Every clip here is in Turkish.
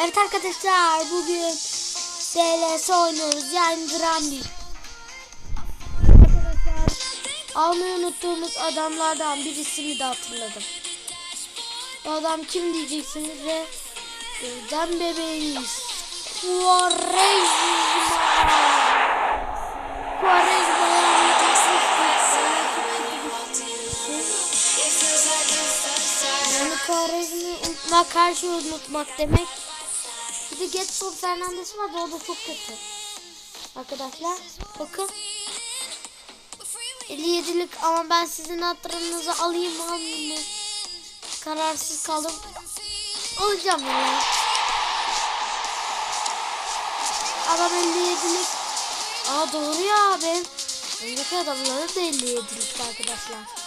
Evet arkadaşlar bugün DLS oynuyoruz yani Grammy. Arkadaşlar almayı unuttuğumuz adamlardan birisini de hatırladım. Bu adam kim diyeceksiniz ve Gözden bebeğimiz Quaresma. Quaresma yani her şeyi unutmak demek. Bir de Getson Fernandes var da o da çok kötü. Arkadaşlar bakın. 57'lik ama ben sizin hatırınızı alayım almayayım mı? Kararsız kaldım. Alacağım ya. Adam 57'lik. Aa doğru ya ben. Önceki adamların da 57'lik arkadaşlar.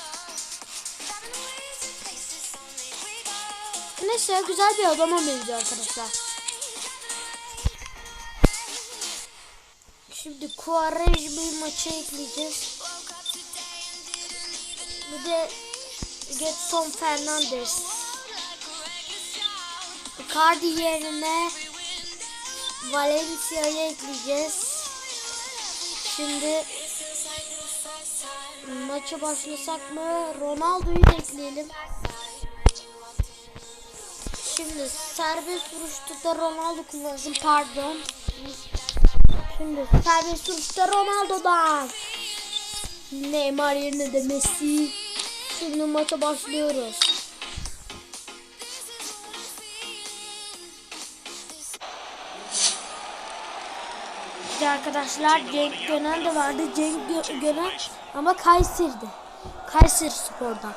Neyse güzel bir adama benziyor arkadaşlar. Şimdi Quaresma maçı ekleyeceğiz. Bir de Getson Fernandes. Icardi yerine Valencia'yı ekleyeceğiz. Şimdi maça başlasak mı? Ronaldo'yu da ekleyelim. Şimdi serbest vuruşta Ronaldo kullansın pardon. Şimdi serbest Ronaldo'dan. Neymar yerine de Messi. Şimdi maça başlıyoruz. Arkadaşlar Cenk Gönen de vardı. Cenk Gö- Gönen ama Kayseri'de. Kayseri Spor'dan.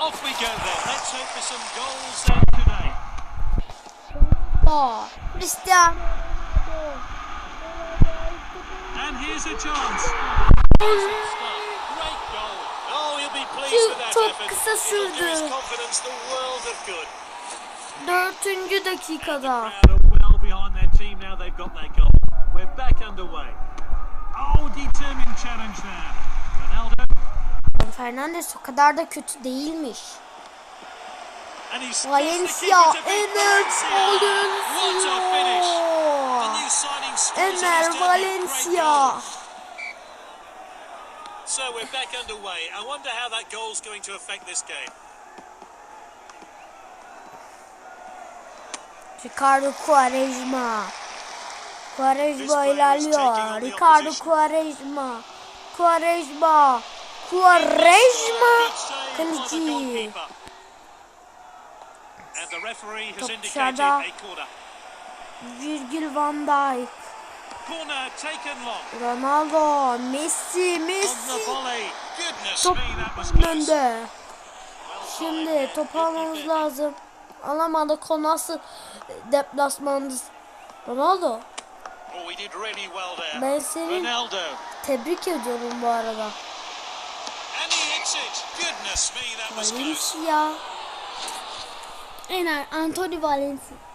Off we go then. Let's hope for some goals then today. Aa, Cristiano. And here's a chance. Great goal. Oh, he'll be pleased with that Çok effort. kısa sürdü. confidence the world of good. Dördüncü dakikada. Well behind their team now they've got their goal. We're back underway. Oh, determined challenge there. Ronaldo. Fernandes o kadar da kötü değilmiş. And he's Valencia, What a finish. Ener Valencia. So we're back underway. I wonder how that goal's going to affect this game. Ricardo Quaresma. Quaresma ilerliyor. Ricardo Quaresma. Quaresma. Quaresma. Kaleci. Top dışarıda. Virgil van Dijk. Ronaldo. Messi. Messi. Top. Well Şimdi topu almamız lazım. Alamadık o nasıl deplasmandı. Ronaldo. Oh. Ben seni tebrik ediyorum bu arada. Valencia. Ener Anthony Valencia.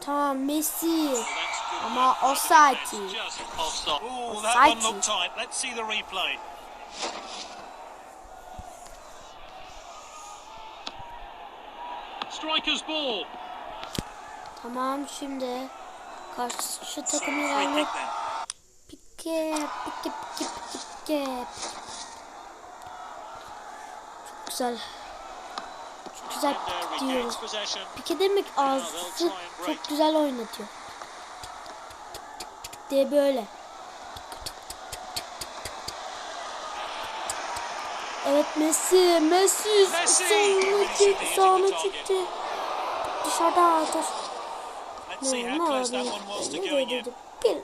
Tamam Messi. Ama offside. offside. That Offside. one looked tight. Let's see the replay. Striker's ball. Tamam şimdi karşı So, takımı then. Pike pike pike pike pike. Çok güzel. Çok güzel And, pik diyor. retains possession. Pike demek ağzı çok güzel oynatıyor. diye böyle. Evet Messi, Messi Messi! sağına çıktı. Dışarıda was to going in. Bir.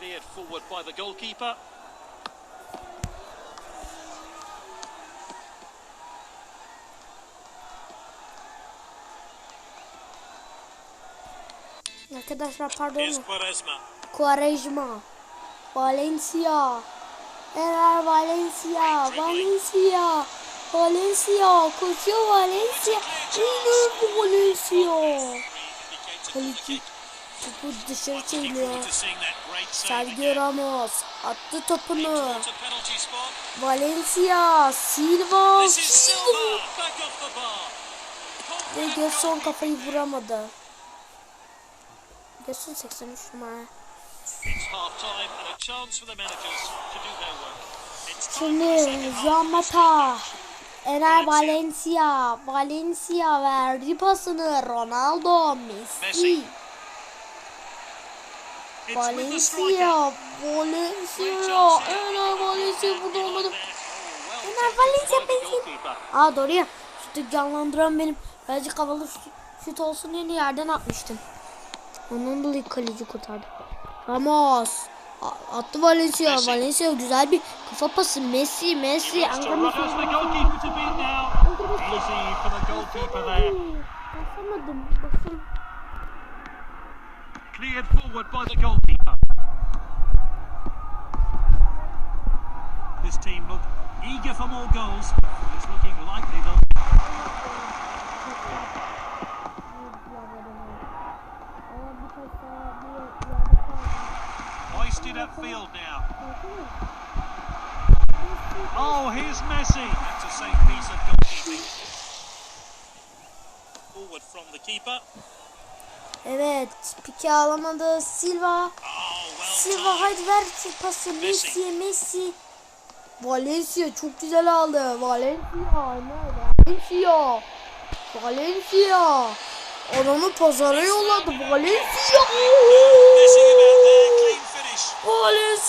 Cleared forward by the goalkeeper. Arkadaşlar pardon. Quaresma. Valencia. Erer Valencia. Valencia. Valencia. Koşuyor Valencia. İnandı Valencia. Kaleci topu dışarı çeviriyor. Sergio. Ramos attı topunu. Valencia, Silva, Silva. Ve Gerson kafayı vuramadı. Gerson 83 numara. It's half time and a chance for the managers to do their work. It's time for the Şimdi. Juan Mata, Ener Valencia, Valencia verdi pasını Ronaldo, Messi. Valencia, Valencia, Ener Valencia burada olmadı. Ener Valencia Messi. Aa doğru ya. Şutu canlandıran benim. Birazcık havalı şut, şut olsun diye yerden atmıştım. Ondan dolayı kaleci kurtardı. Ramos. A- Attı Valencia. Messi. Valencia güzel bir kafa pası. Messi, Messi. Ankara Messi. Basamadım. Basın. Cleared forward by the goalkeeper. This team look eager for more goals. It's looking likely they'll. Hoisted upfield now. Oh, here's Messi. That's a safe piece of goalkeeping. Forward from the keeper. Evet. Pike alamadı. Silva. Oh, well Silva haydi ver pası. Messi. Messi, Messi. Valencia çok güzel aldı. Valencia. Ne? Valencia. Valencia. Adamı pazara yolladı. Valencia.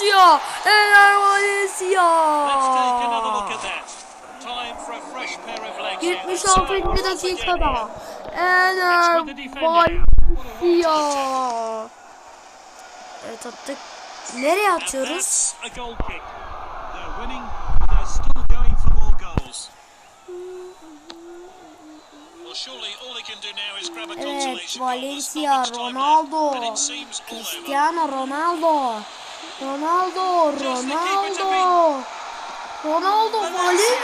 Of legs. here. 76. Side once again dakikada. Ener. Valencia. Evet attık. Nereye atıyoruz? Evet, Valencia, Ronaldo. Cristiano Ronaldo, Ronaldo, Ronaldo, Ronaldo, Valencia.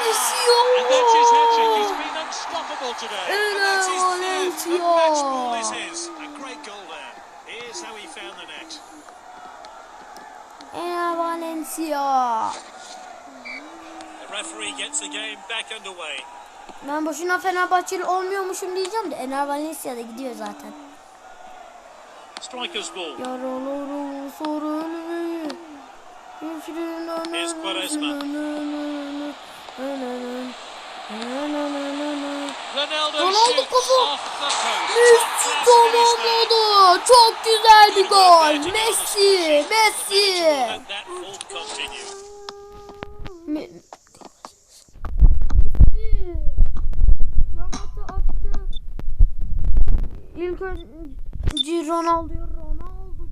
Third. Valencia. The match ball is his. A great goal there. Here's how he found the net. Ener Valencia. The referee gets the game back underway. Ben boşuna Fenerbahçeli olmuyormuşum diyeceğim de Ener Valencia'da gidiyor zaten. Striker's ball. Here's Quaresma. Ronaldo, Ronaldo shoots kafa. post. Messi tamamladı. Çok güzel bir gol. Messi, Messi. Continue. Me-. İlk önce Ronaldo. Ronaldo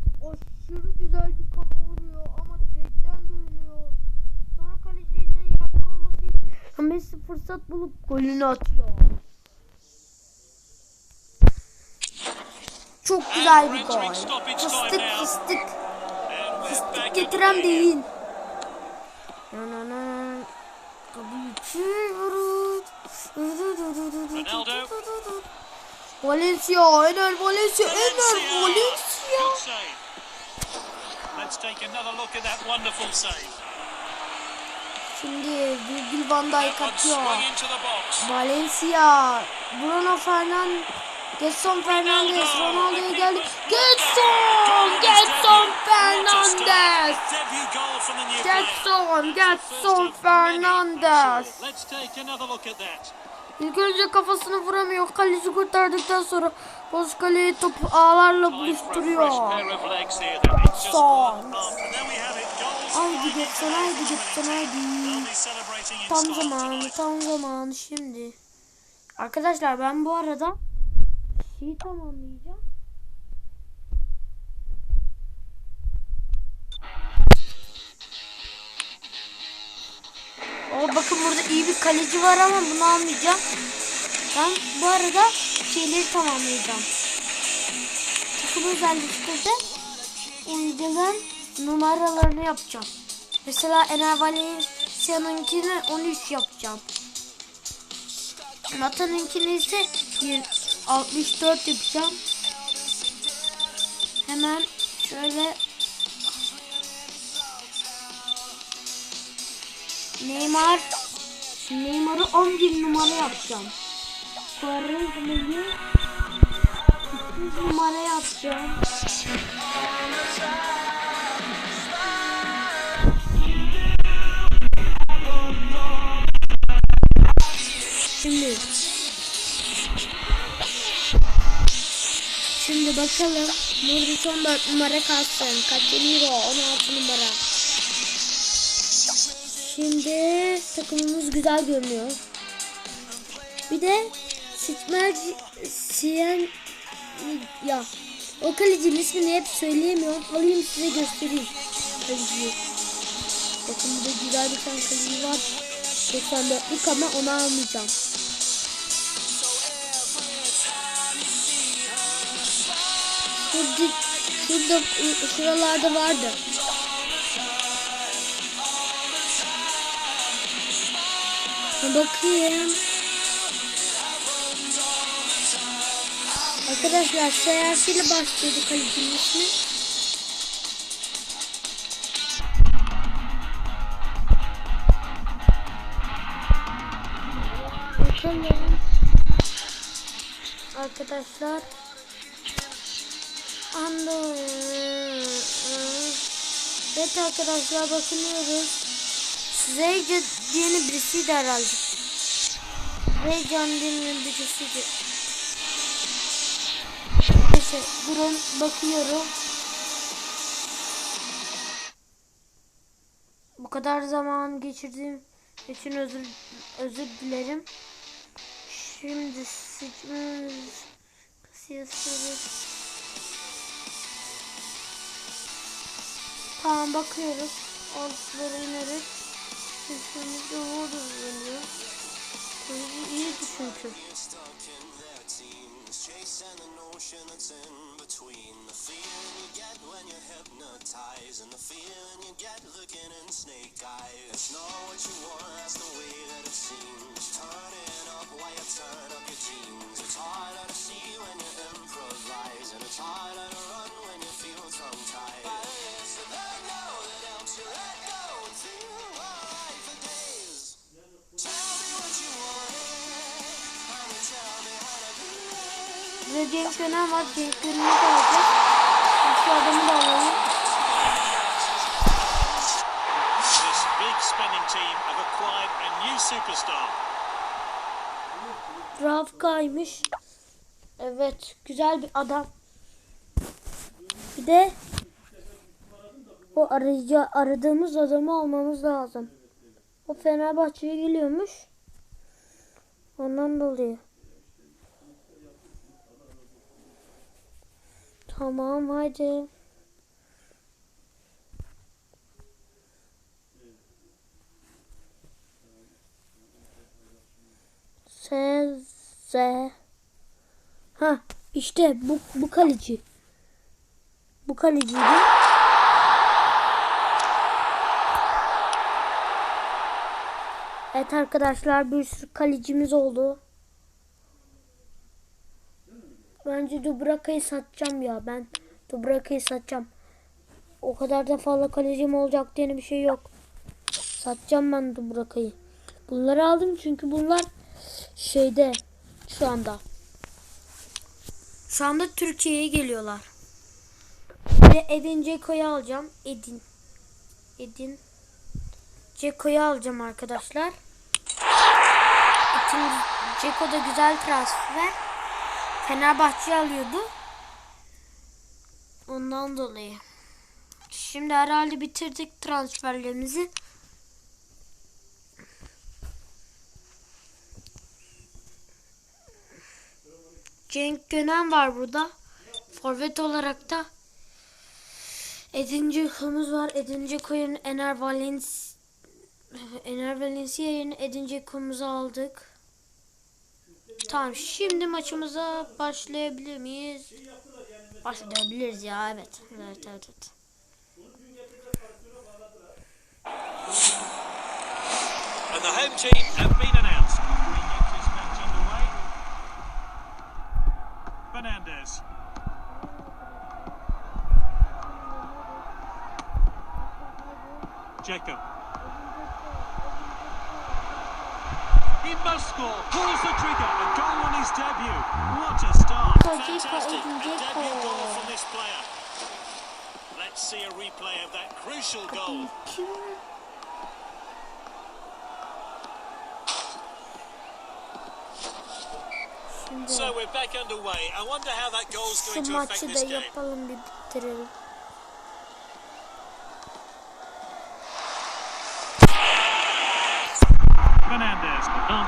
aşırı güzel bir kafa vuruyor ama direkten dönüyor. Sonra kaleciyle yerde olması Messi fırsat bulup golünü atıyor. Çok güzel bir gol. Fıstık fıstık. Fıstık getiren değil. Valencia, Ener Valencia, Ener Valencia. Let's take another look at that wonderful save. Şimdi Virgil van Dijk atıyor. Valencia, Bruno Fernandes, Getson Fernandes, Ronaldo'ya geldi. Getson, Getson Fernandes. Getson, Getson Fernandes. İlk önce kafasını vuramıyor. Kaleci kurtardıktan sonra boş kaleyi topu ağlarla buluşturuyor. Son. Haydi into haydi Getson, haydi. Tam zamanı, tam zamanı şimdi. Arkadaşlar ben bu arada şeyi tamamlayacağım. O bakın burada iyi bir kaleci var ama bunu almayacağım. Ben bu arada şeyleri tamamlayacağım. Takım özellikleri oyuncuların numaralarını yapacağım. Mesela Ener Valencia'nınkini 13 yapacağım. Nathan'ınkini ise 64 yapacağım. Hemen şöyle Neymar Neymar'ı 11 numara yapacağım. Quaresma'yı 8 numara yapacağım. Şimdi Şimdi bakalım Nurdi 14 numara kalsın. Casemiro 16 numara. Şimdi takımımız güzel görünüyor. Bir de Sitmerci Siyen ya o kalecinin ismini hep söyleyemiyorum. Alayım size göstereyim. Kaleciyi. Bakın burada güzel bir tane kaleci var. 94'lük ama onu almayacağım. Şurada, şurada şuralarda vardı. Bakayım. Arkadaşlar seyahatiyle başlıyordu kalecinin ismi. Arkadaşlar. Ando. Evet arkadaşlar bakınıyoruz. Zeyce diye birisiydi herhalde. Zeycan diye birisiydi. Neyse durun bakıyorum. Bu kadar zaman geçirdiğim için özür özür dilerim. Şimdi seçmemiz siyasi Tamam bakıyoruz. Altları inerek sesimizi vurduruyor. Böyle iyi çünkü. and an ocean that's in between. The feeling you get when you're hypnotized, and the feeling you get looking in snake eyes. It's not what you want, that's the way that it seems. Turning up while you turn up your jeans. It's harder to see when you improvise, and it's harder to run when you feel tongue tied. Ve Cenk Gönen var. Cenk Gönen'i de alacağız. Şu adamı da alalım. This big spending team have acquired a new superstar. Rafka'ymış. Evet. Güzel bir adam. Bir de o arayıcı aradığımız adamı almamız lazım. O Fenerbahçe'ye geliyormuş. Ondan dolayı. Tamam hadi. Seze. Ha işte bu bu kaleci. Bu kaleciydi. Evet arkadaşlar bir sürü kalecimiz oldu. Bence Dubraka'yı satacağım ya ben. Dubraka'yı satacağım. O kadar da fazla kalecim olacak diye bir şey yok. Satacağım ben Dubraka'yı. Bunları aldım çünkü bunlar şeyde şu anda. Şu anda Türkiye'ye geliyorlar. Ve Edin Ceko'yu alacağım. Edin. Edin. Ceko'yu alacağım arkadaşlar. Edin Ceko da güzel transfer. Fenerbahçe alıyordu. Ondan dolayı. Şimdi herhalde bitirdik transferlerimizi. Cenk Gönen var burada. Forvet olarak da Edin Dzeko'muz var. Edin Dzeko yerine Ener Valencia Ener Valencia yerine Edin Dzeko'muzu aldık. Tamam şimdi maçımıza başlayabilir miyiz? Başlayabiliriz ya evet. Evet evet. evet. And the home team have been announced. This match underway. Fernandez. Jacob. Must score. Pulls the trigger. A goal on his debut. What a start. Fantastic. A debut goal from this player. Let's see a replay of that crucial goal. So we're back underway. I wonder how that goal's going to affect this game.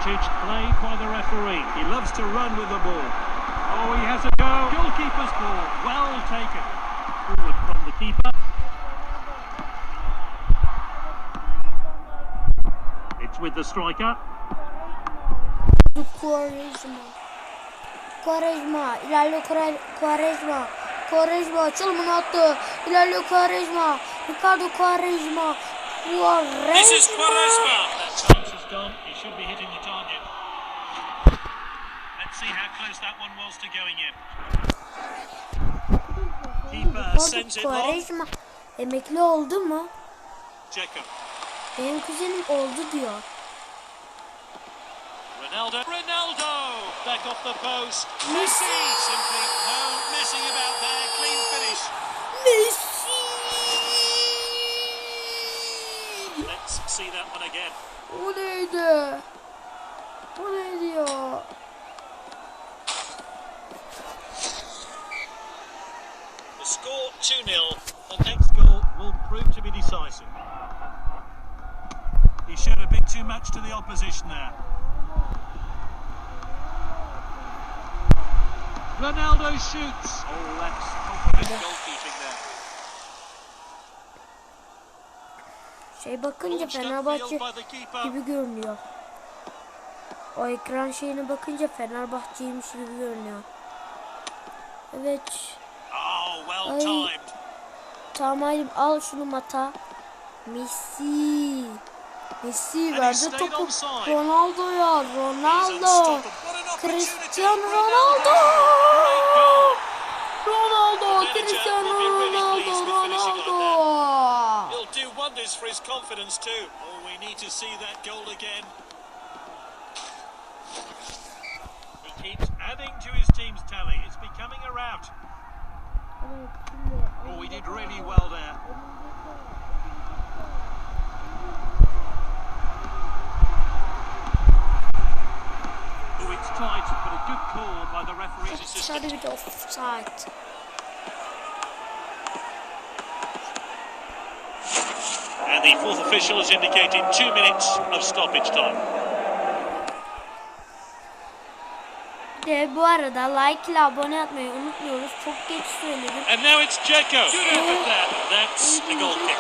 Advantage played by the referee. He loves to run with the ball. Oh, he has a go. Goalkeeper's ball. Well taken. Forward from the keeper. It's with the striker. Quaresma. Quaresma. İlerliyor Quare- Quaresma. Quaresma açılımını attı. İlerliyor Quaresma. Ricardo Quaresma. Quaresma. This is Quaresma. That chance is gone. He should be hitting the that one was to going in. Keeper Ricardo sends it long. Quaresma. Emekli oldu mu? Dzeko. Benim kuzenim oldu diyor. Ronaldo. Ronaldo. Back off the post. Messi. Messi. Simply no messing about there. Clean finish. Messi. Let's see that one again. O neydi? O neydi ya? The score 2-0. The next goal will prove to be decisive. He showed a bit too much to the opposition there. Ronaldo shoots. Oh, that's confident goalkeeping there. Şey bakınca Fenerbahçe gibi görünüyor. O ekran şeyine bakınca Fenerbahçe'ymiş gibi görünüyor. Evet. Oh, Ay. Tamam Aylin al şunu mata. Messi. Messi verdi topu Ronaldo. an opportunity. Cristiano Ronaldo. Ronaldo. Ronaldo. Cristiano Ronaldo. Ronaldo. He'll do wonders for his confidence too. Oh, we need to see that goal again. He keeps adding to his team's tally. It's becoming a rout. Oh, he did really well there. Oh, it's tight, but a good call by the referee's assistant. De offside. And the fourth official has indicated two minutes of stoppage time. De bu arada like ile abone atmayı unutmuyoruz. Çok geç söyledim. And now it's there. That's the goal kick.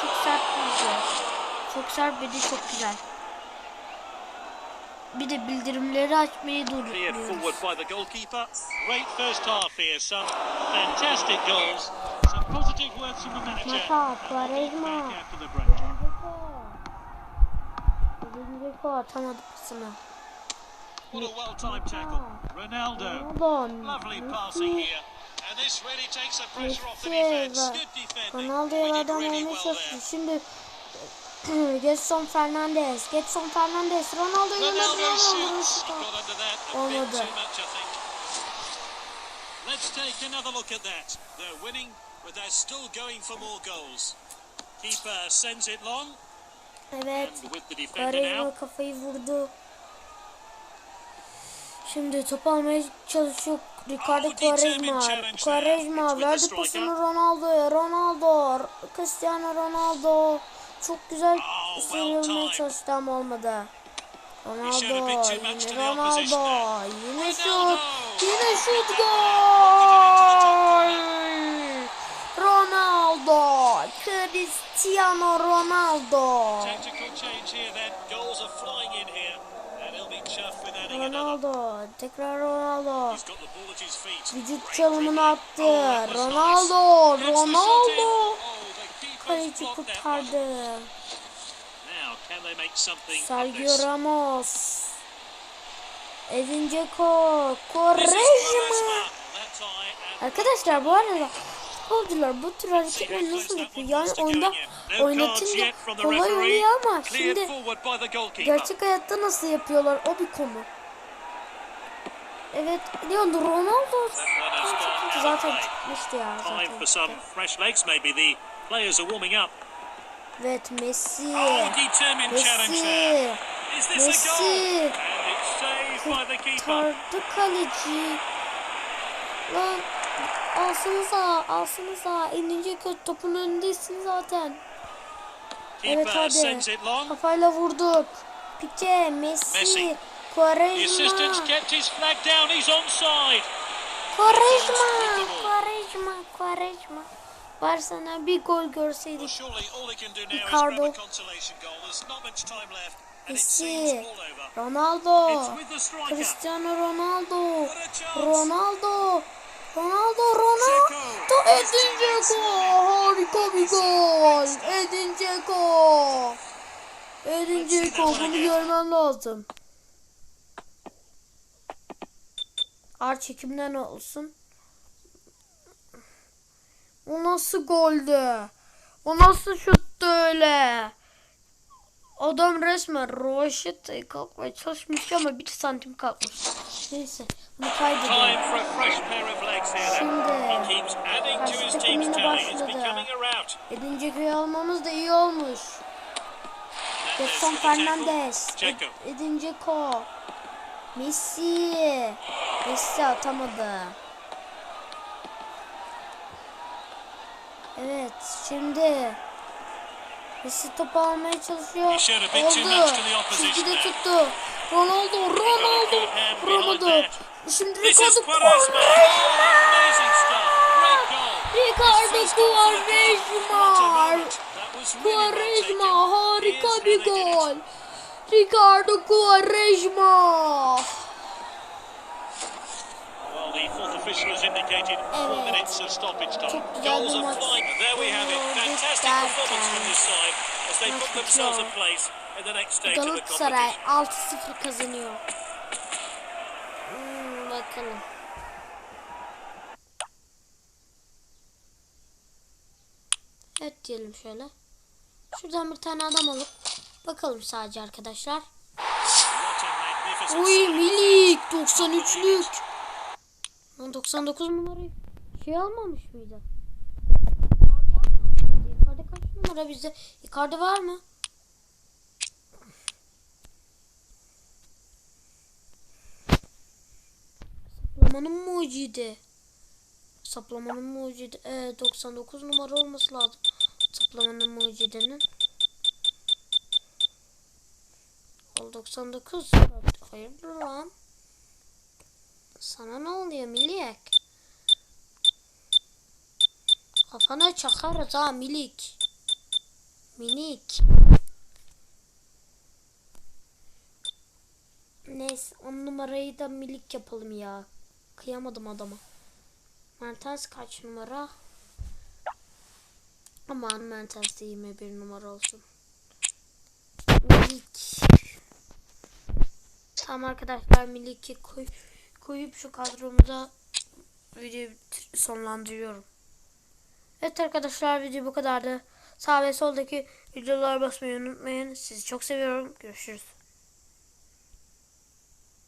Çok sert bir Çok sert bir de çok güzel. Bir de bildirimleri açmayı unutmuyoruz. forward by the goalkeeper. Great first half here. Some fantastic goals. Some positive words from the manager. Mata, Quaresma. Zeko atamadı pasını. What a well-timed tackle. Ronaldo. Lovely passing here. And this really takes the pressure off the ve Good defending. Ronaldo'ya yerden really well there. Şimdi Getson Fernandez. Getson Fernandez. Ronaldo a bit Olmadı. Let's take another look at that. They're winning, but they're still going for more goals. Keeper sends it long, Evet. and with the defender now. Quaresma kafayı vurdu. Şimdi top almaya çalışıyor Ricardo Quaresma. Quaresma verdi pasını Ronaldo'ya. Ronaldo. Cristiano Ronaldo. Çok güzel sıyrılmaya çalıştı ama olmadı. Ronaldo. Yine Ronaldo. Yine şut. Yine şut gol. Ronaldo. Cristiano Ronaldo. Ronaldo. Tekrar Ronaldo. Vücut çalımını attı. Oh, Ronaldo. Ronaldo. Oh, Kaleci kurtardı. Sergio? Ramos. Edin Dzeko. Quaresma. Arkadaşlar bu arada Futbolcular bu tür hareketleri nasıl yapıyor? Yani cards oynatınca kolay oluyor ama şimdi gerçek hayatta nasıl yapıyorlar o bir konu. Evet, Leon Ronaldo zaten çıkmıştı ya zaten. Evet Messi. Messi. Messi. Kurtardı kaleci. Lan alsanıza alsanıza. 50. kötü topun önündesin zaten. Evet hadi. Kafayla vurduk. Pique, Messi, Messi. Quaresma. Quaresma, Quaresma, Quaresma. Var sana bir gol görseydik. Ricardo. grab a consolation goal. There's not much time left, and it seems Messi, all over. Ronaldo. Cristiano. Ronaldo, Ronaldo, Ronaldo, Edin Dzeko, harika bir gol, Edin Dzeko, Edin Dzeko, bunu görmen lazım. Ar çekimden olsun. O nasıl goldü? O nasıl şuttu öyle? Adam resmen rovaşet kalkmaya çalışmış ama bir santim kalkmış. Neyse bunu here. Şimdi He keeps adding to his karşı team's takımıyla tally. It's başladı. becoming a rout. Edince köy almamız da iyi olmuş. Jetson Fernandez. Ed- Dzeko. Messi. Messi atamadı. Evet şimdi Messi topu almaya çalışıyor. Oldu. Çizgide tuttu. Ronaldo, Ronaldo vuramadı. Şimdi Ricardo. Ricardo Quaresma. Quaresma harika bir gol. Ricardo Quaresma. İndicated four minutes of stoppage time. Goals are flying. There we have it. Fantastic performance from this side as they maç put themselves in bitiyor. place in the next stage of the Galatasaray competition. 6-0 kazanıyor. Hmm, bakalım. Evet diyelim şöyle. Şuradan bir tane adam alıp bakalım sadece arkadaşlar. Side. Milik 93'lük. Lan 99 numarayı şey almamış mıydı? Icardi almamış mıydı? Icardi numara bizde? Icardi var mı? Saplamanın mucidi. Saplamanın mucidi. Ee, 99 numara olması lazım. Saplamanın mucidinin. Ol 99. Hayırdır lan? Sana ne oluyor Milik? Kafana çakarız ha Milik. Minik. Neyse on numarayı da Milik yapalım ya. Kıyamadım adama. Mertens kaç numara? Aman Mertens de 21 numara olsun. Milik. Tamam arkadaşlar Milik'i koy, koyup şu kadromuza videoyu sonlandırıyorum. Evet arkadaşlar video bu kadardı. Sağ ve soldaki videolara basmayı unutmayın. Sizi çok seviyorum. Görüşürüz.